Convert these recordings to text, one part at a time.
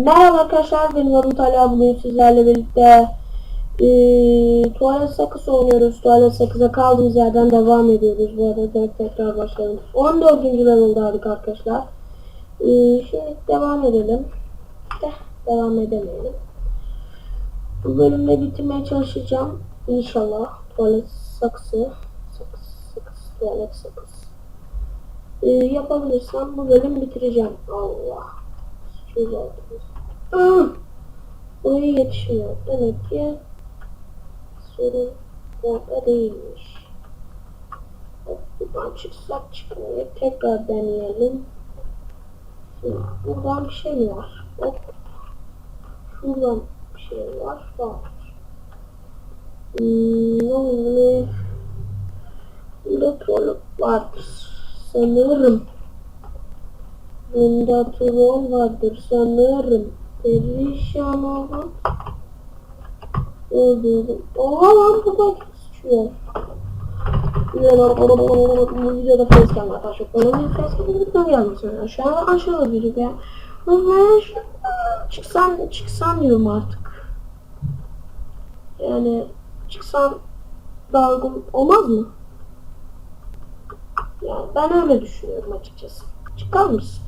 Merhaba arkadaşlar, benim adım Talha. Bugün sizlerle birlikte eee tuvalet sakız oynuyoruz. Tuvalet sakıza kaldığımız yerden devam ediyoruz. Bu arada tek- tekrar başlayalım. 14. level'daydık arkadaşlar. Eee, şimdi devam edelim. De, devam edemeyelim. Bu bölümde bitirmeye çalışacağım. İnşallah. Tuvalet saksı. Sakız, sakız, tuvalet sakız. Eee, yapabilirsem bu bölüm bitireceğim. Allah. Aldınız. Ah! Buraya yetişmiyor. Demek ki sorun orada değilmiş. Buradan çıksak çıkmıyor. Tekrar deneyelim. Şimdi buradan bir şey var? Hop. Şuradan bir şey var. Var. Hmm, ne oluyor? Burada tuvalet vardır. Sanırım. Bunda troll vardır sanırım. Perişan oldum. Öldürdüm. Oha lan bu bak sıçıyor. Bu videoda facecam var. Daha çok önemli facecam lütfen gelmesin. Aşağı aşağıda biri be. Ben şu çıksan çıksan diyorum artık. Yani çıksan daha uygun olmaz mı? Yani ben öyle düşünüyorum açıkçası. Çıkar mısın?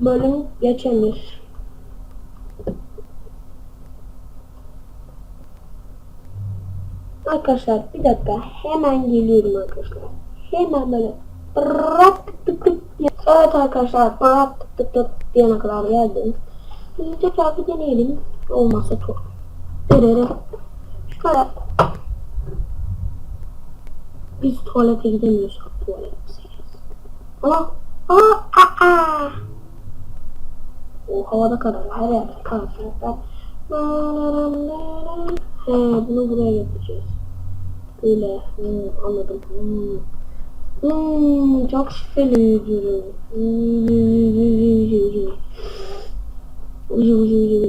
Bölüm geçemir. Arkadaşlar bir dakika hemen geliyorum arkadaşlar. Hemen böyle bırak tık tık. Evet arkadaşlar bırak tık tık tık diyene kadar geldim. Şimdi tekrar bir deneyelim. Olmazsa çok. Şöyle biz tuvalete gidemiyorsak tuvalet meselesi. Aa, aa. O havada kadar her yerde kalacaklar. He bunu buraya getireceğiz. Böyle hmm, anladım. Hmm. Hmm, çok şüpheli Hmm.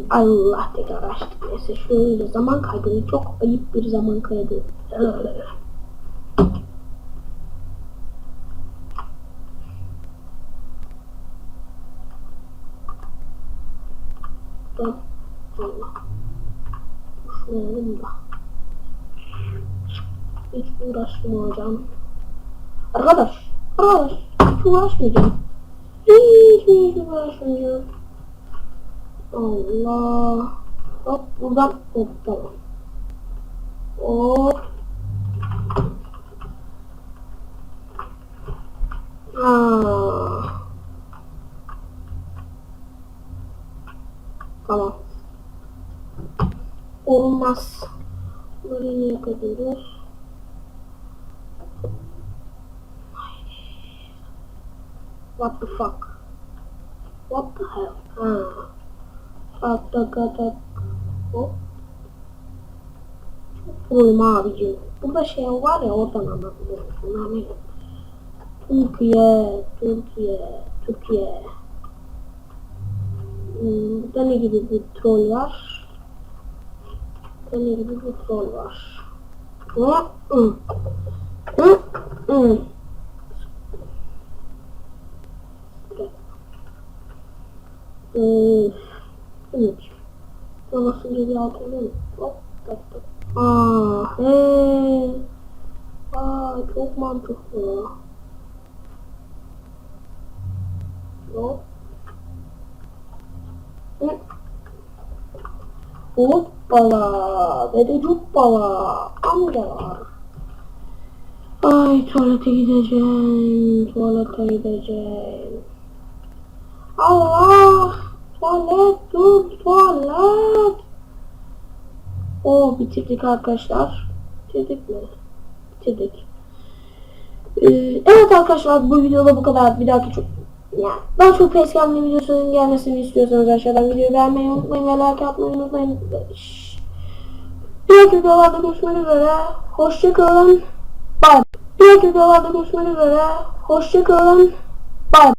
Allah çok ayıp bir. Şunu da. Hiç uğraşmayacağım. Arkadaş. Arkadaş. Hiç uğraşmayacağım. Hiç hiç uğraşmayacağım. Allah. Hop buradan. Hop tamam. Hop. Tamam. Olmaz. Burayı kadıyoruz? What the fuck? What the hell? Ha. Tak. Hop. Vurayım abicim. Burada şey var ya oradan. Bunlar ne? Türkiye, Türkiye, Türkiye. Hmm, ne gibi bir troll var? Ne gibi bir troll var? Ee, evet. Babasınca bir altında mı? Hop, hop, hop. Aa, he. Aa, çok mantıklı. Hop. Hoppala, dede cuppala, amcalar. Ay tuvalete gideceğim, tuvalete gideceğim. Allah, tuvalet, dur, tuvalet. Oh, bitirdik arkadaşlar. Bitirdik mi? Bitirdik. Ee, evet arkadaşlar bu videoda bu kadar. Bir dahaki çok yani daha çok facecam'lı videosunun gelmesini istiyorsanız aşağıdan videoyu beğenmeyi unutmayın ve like atmayı unutmayın. Dahaki videolarda görüşmek üzere. Hoşçakalın. Bye. Dahaki videolarda görüşmek üzere. Hoşçakalın. Bye.